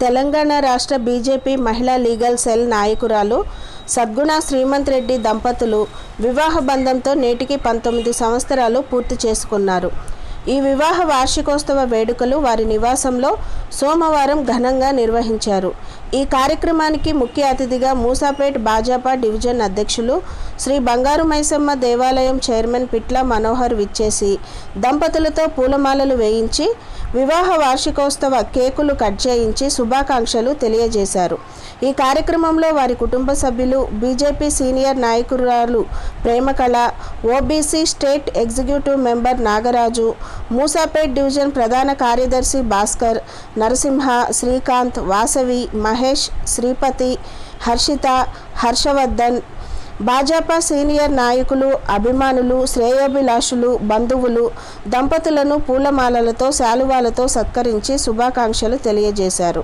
తెలంగాణ రాష్ట్ర బీజేపీ మహిళా legal cell నాయకురాలు సద్గుణ శ్రీమంత్ రెడ్డి దంపతులు వివాహ బంధంతో నేటికి పంతొమ్మిది సంవత్సరాలు పూర్తి చేసుకున్నారు. ఈ వివాహ వార్షికోత్సవ వేడుకలు వారి నివాసంలో సోమవారం ఘనంగా నిర్వహించారు. ఈ కార్యక్రమానికి ముఖ్య అతిథిగా మూసాపేట్ భాజపా డివిజన్ అధ్యక్షులు శ్రీ బంగారు మైసమ్మ దేవాలయం చైర్మన్ పిట్ల మనోహర్ విచ్చేసి దంపతులతో పూలమాలలు వేయించి వివాహ వార్షికోత్సవ కేకులు కట్ చేయించి శుభాకాంక్షలు తెలియజేశారు. ఈ కార్యక్రమంలో వారి కుటుంబ సభ్యులు బీజేపీ సీనియర్ నాయకురాలు Premakala OBC state executive member Nagaraju Moosapet division ప్రధాన కార్యదర్శి భాస్కర్ నరసింహ శ్రీకాంత్ వాసవి మహేష్ మహేష్ శ్రీపతి హర్షిత హర్షవర్ధన్ భాజపా సీనియర్ నాయకులు అభిమానులు శ్రేయోభిలాషులు బంధువులు దంపతులను పూలమాలలతో శాలువాలతో సత్కరించి శుభాకాంక్షలు తెలియజేశారు.